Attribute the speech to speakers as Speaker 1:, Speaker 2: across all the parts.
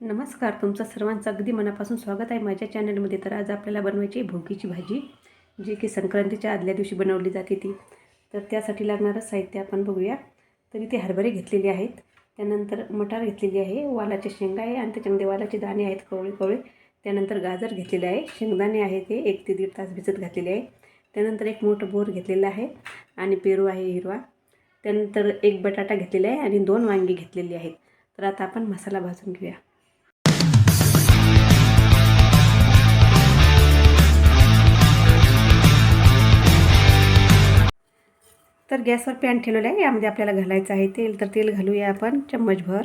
Speaker 1: नमस्कार तुमचं सर्वांचं अगदी मनापासून स्वागत आहे माझ्या चॅनलमध्ये. तर आज आपल्याला बनवायची आहे भोगीची भाजी जी की संक्रांतीच्या आदल्या दिवशी बनवली जाते ती. तर त्यासाठी लागणारं साहित्य आपण बघूया. तर इथे हरभरे घेतलेले आहेत. त्यानंतर मटार घेतलेली आहे वालाचे शेंगा आहे आणि त्याच्यामध्ये वालाचे दाणे आहेत कवळे कवळे. त्यानंतर गाजर घेतलेले आहे शेंगदाणे आहे ते एक ते दीड तास भिजत घातलेले आहे. त्यानंतर एक मोठं बोर घेतलेलं आहे आणि पेरू आहे हिरवा. त्यानंतर एक बटाटा घेतलेला आहे आणि दोन वांगी घेतलेली आहेत. तर आता आपण मसाला भाजून घेऊया. तर गॅसवर पॅन ठेवलेलं आहे. यामध्ये आपल्याला घालायचं आहे तेल. तर तेल घालूया आपण चम्मचभर.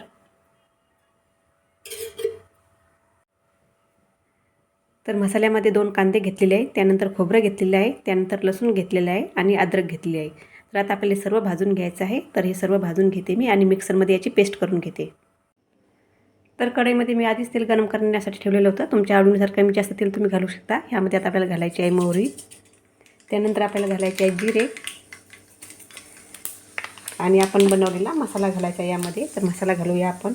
Speaker 1: तर मसाल्यामध्ये दोन कांदे घेतलेले आहे त्यानंतर खोबरं घेतलेलं आहे. त्यानंतर लसूण घेतलेलं आहे आणि अद्रक घेतलेले आहे. तर आता आपल्याला सर्व भाजून घ्यायचं आहे. तर हे सर्व भाजून घेते मी आणि मिक्सरमध्ये याची पेस्ट करून घेते. तर कढईमध्ये मी आधीच तेल गरम करण्यासाठी ठेवलेलं होतं. तुमच्या आवडीनुसार कमी जास्त तेल तुम्ही घालू शकता. ह्यामध्ये आता आपल्याला घालायची आहे मोहरी. त्यानंतर आपल्याला घालायची आहे जिरे. आणि आपण बनवलेला मसाला घालायचा यामध्ये. तर मसाला घालूया आपण.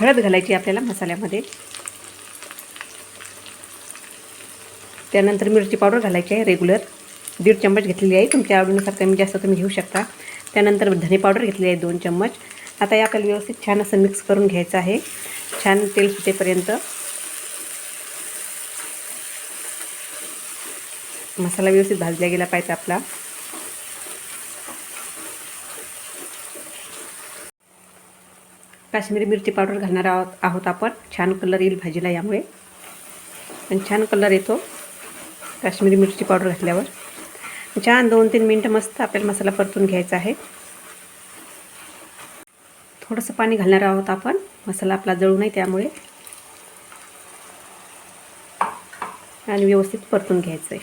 Speaker 1: हळद घालायची आपल्याला मसाल्यामध्ये. त्यानंतर मिरची पावडर घालायची आहे रेग्युलर. दीड चम्मच घेतलेली आहे. तुमच्या आवडीनुसार कमी जास्त तुम्ही घेऊ शकता. त्यानंतर धने पावडर घेतलेली आहे दोन चम्मच. आता या आपल्याला व्यवस्थित छान असं मिक्स करून घ्यायचं आहे. छान तेल सुटेपर्यंत मसाला व्यवस्थित भाजला गेला पाहिजे आपला. काश्मीरी मिरची पावडर घालणार आहोत आहोत आपण. छान कलर येईल भाजीला यामुळे. आणि छान कलर येतो काश्मीरी मिरची पावडर घातल्यावर. छान दोन तीन मिनटं मस्त आपल्याला मसाला परतून घ्यायचा आहे. थोडंसं पाणी घालणार आहोत आपण. मसाला आपला जळू नये त्यामुळे. आणि व्यवस्थित परतून घ्यायचं आहे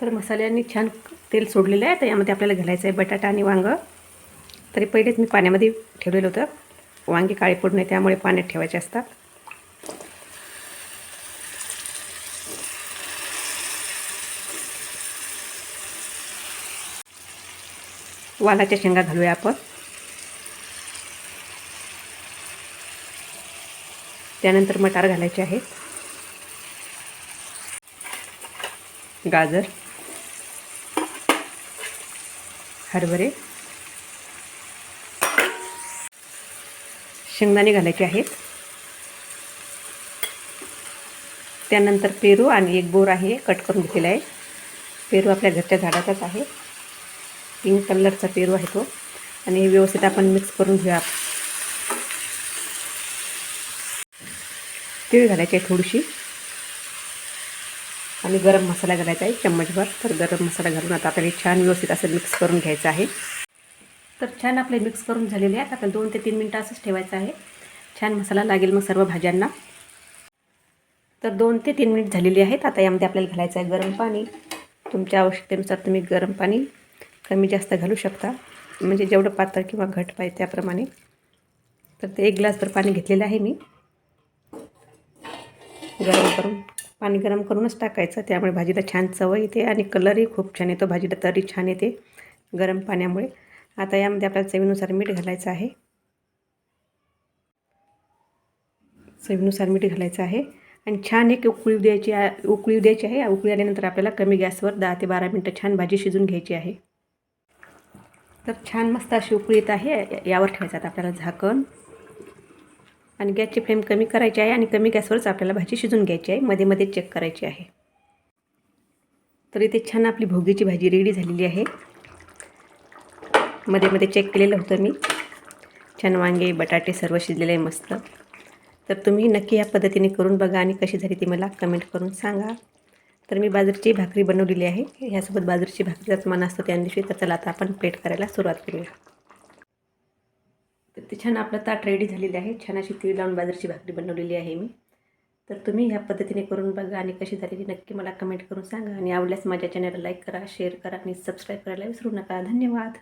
Speaker 1: तर मसाल्यांनी छान तेल सोडलेलं आहे. तर यामध्ये आपल्याला घालायचं आहे बटाटा आणि वांगं. तरी पहिलेच मी पाण्यामध्ये ठेवलेलं होतं. वांगे काळे पडू नये त्यामुळे पाण्यात ठेवायचे असतात. वालाच्या शेंगा घालूया आपण. त्यानंतर मटार घालायचे आहेत. गाजर. हरभरे. शेंगदाणे घालायचे आहेत. त्यानंतर पेरू आणि एक बोर आहे कट करून घेतलेला आहे. पेरू आपल्या घरच्या झाडाचाच आहे. पिंक कलरचा पेरू आहे तो. आणि व्यवस्थित आपण मिक्स करून घेऊया. तीळ घालायची आहे थोडीशी. आणि गरम मसाला घालायचा आहे चम्मचभर. तर गरम मसाला घालून आता आपल्याला छान व्यवस्थित असं मिक्स करून घ्यायचं आहे. तर छान आपले मिक्स करून झालेले आहेत. आपल्याला दोन ते तीन मिनटं असंच ठेवायचं आहे. छान मसाला लागेल मग सर्व भाज्यांना. तर दोन ते तीन मिनिट झालेली आहेत. आता यामध्ये आपल्याला घालायचं आहे गरम पाणी. तुमच्या आवश्यकतेनुसार तुम्ही गरम पाणी कमी जास्त घालू शकता. म्हणजे जेवढं पातळ किंवा घट पाहिजे त्याप्रमाणे. तर ते एक ग्लासभर पाणी घेतलेलं आहे मी. गरम करून पाणी गरम करूनच टाकायचं. त्यामुळे भाजीला छान चव येते आणि कलरही खूप छान येतो. भाजीला तरी छान येते गरम पाण्यामुळे. आता यामध्ये आपल्याला चवीनुसार मीठ घालायचं आहे. चवीनुसार मीठ घालायचं आहे. आणि छान एक उकळी द्यायची उकळी द्यायची आहे. उकळी आल्यानंतर आपल्याला कमी गॅसवर दहा ते बारा मिनटं छान भाजी शिजून घ्यायची आहे. तर छान मस्त अशी उकळी येत आहे. यावर ठेवायचं आपल्याला झाकण. आणि गॅसची फ्लेम कमी करायची आहे आणि कमी गॅसवरच आपल्याला भाजी शिजून घ्यायची आहे. मध्ये मध्ये चेक करायची आहे. तर इथे छान आपली भोगीची भाजी रेडी झालेली आहे. मध्ये मध्ये चेक केलेलं होतं मी. छान वांगे बटाटे सर्व शिजलेले आहे मस्त. तर तुम्ही नक्की या पद्धतीने करून बघा आणि कशी झाली ती मला कमेंट करून सांगा. तर मी बाजरीची भाकरी बनवलेली आहे. ह्यासोबत बाजरीची भाकरीचाच मन असतो त्या दिवशी. तर चला आता आपण प्लेट करायला सुरुवात करूया. तर ते छान आपलं ताट रेडी झालेली आहे. छान अशी तीळ लावून बाजरीची भाकरी बनवलेली आहे मी. तर तुम्ही ह्या पद्धतीने करून बघा आणि कशी झालेली नक्की मला कमेंट करून सांगा. आणि आवडल्यास माझ्या चॅनलला लाईक करा शेअर करा आणि सबस्क्राईब करायला विसरू नका. धन्यवाद.